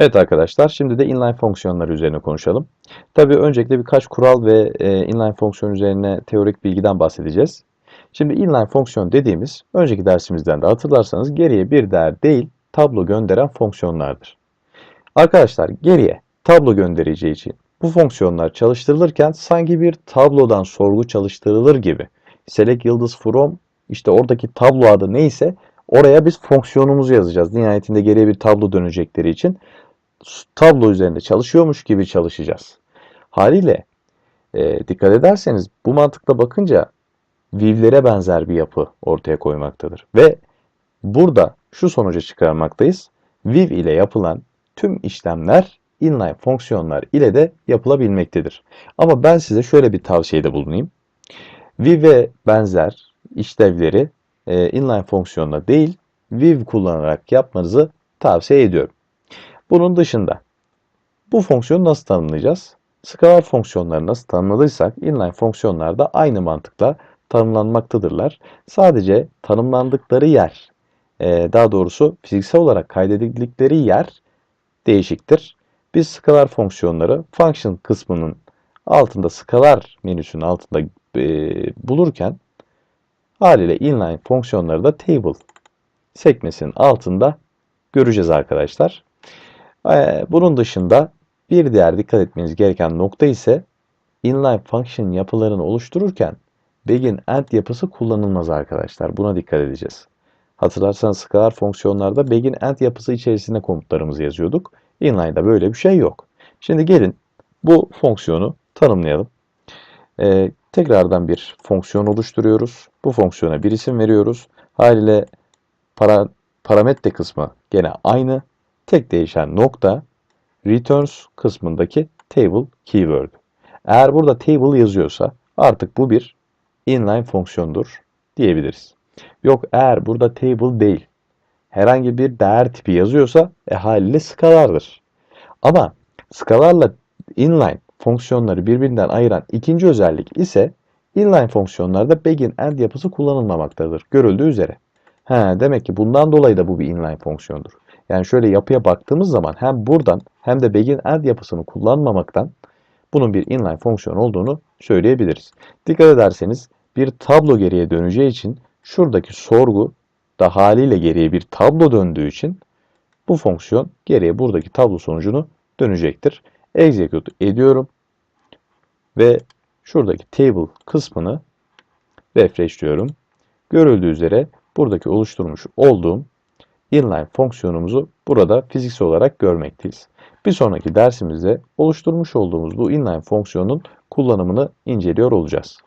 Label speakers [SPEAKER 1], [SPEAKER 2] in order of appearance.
[SPEAKER 1] Evet arkadaşlar, şimdi de inline fonksiyonlar üzerine konuşalım. Tabii öncelikle birkaç kural ve e, inline fonksiyon üzerine teorik bilgiden bahsedeceğiz. Şimdi inline fonksiyon dediğimiz, önceki dersimizden de hatırlarsanız geriye bir değer değil, tablo gönderen fonksiyonlardır. Arkadaşlar geriye tablo göndereceği için bu fonksiyonlar çalıştırılırken sanki bir tablodan sorgu çalıştırılır gibi. Select yıldız from, işte oradaki tablo adı neyse oraya biz fonksiyonumuzu yazacağız. Nihayetinde geriye bir tablo dönecekleri için tablo üzerinde çalışıyormuş gibi çalışacağız. Haliyle e, dikkat ederseniz bu mantıkla bakınca vivlere benzer bir yapı ortaya koymaktadır. Ve burada şu sonuca çıkarmaktayız. Viv ile yapılan tüm işlemler inline fonksiyonlar ile de yapılabilmektedir. Ama ben size şöyle bir tavsiyede bulunayım. Viv'e benzer işlevleri e, inline fonksiyonla değil, Viv kullanarak yapmanızı tavsiye ediyorum. Bunun dışında bu fonksiyonu nasıl tanımlayacağız? Skalar fonksiyonları nasıl tanımladıysak inline fonksiyonlar da aynı mantıkla tanımlanmaktadırlar. Sadece tanımlandıkları yer, e, daha doğrusu fiziksel olarak kaydedildikleri yer değişiktir. Biz skalar fonksiyonları function kısmının altında skalar menüsünün altında e, bulurken haliyle inline fonksiyonları da table sekmesinin altında göreceğiz arkadaşlar. Ee, bunun dışında bir diğer dikkat etmeniz gereken nokta ise inline function yapılarını oluştururken begin end yapısı kullanılmaz arkadaşlar. Buna dikkat edeceğiz. Hatırlarsanız skalar fonksiyonlarda begin end yapısı içerisinde komutlarımızı yazıyorduk. Inline'da böyle bir şey yok. Şimdi gelin bu fonksiyonu tanımlayalım. Ee, tekrardan bir fonksiyon oluşturuyoruz. Bu fonksiyona bir isim veriyoruz. Haliyle para, parametre kısmı gene aynı. Tek değişen nokta returns kısmındaki table keyword. Eğer burada table yazıyorsa artık bu bir inline fonksiyondur diyebiliriz. Yok eğer burada table değil herhangi bir değer tipi yazıyorsa e haliyle skalardır. Ama skalarla inline fonksiyonları birbirinden ayıran ikinci özellik ise inline fonksiyonlarda begin end yapısı kullanılmamaktadır. Görüldüğü üzere. He, demek ki bundan dolayı da bu bir inline fonksiyondur. Yani şöyle yapıya baktığımız zaman hem buradan hem de begin end yapısını kullanmamaktan bunun bir inline fonksiyon olduğunu söyleyebiliriz. Dikkat ederseniz bir tablo geriye döneceği için şuradaki sorgu da haliyle geriye bir tablo döndüğü için bu fonksiyon geriye buradaki tablo sonucunu dönecektir. Execute ediyorum ve şuradaki table kısmını refresh diyorum. Görüldüğü üzere buradaki oluşturmuş olduğum inline fonksiyonumuzu burada fiziksel olarak görmekteyiz. Bir sonraki dersimizde oluşturmuş olduğumuz bu inline fonksiyonun kullanımını inceliyor olacağız.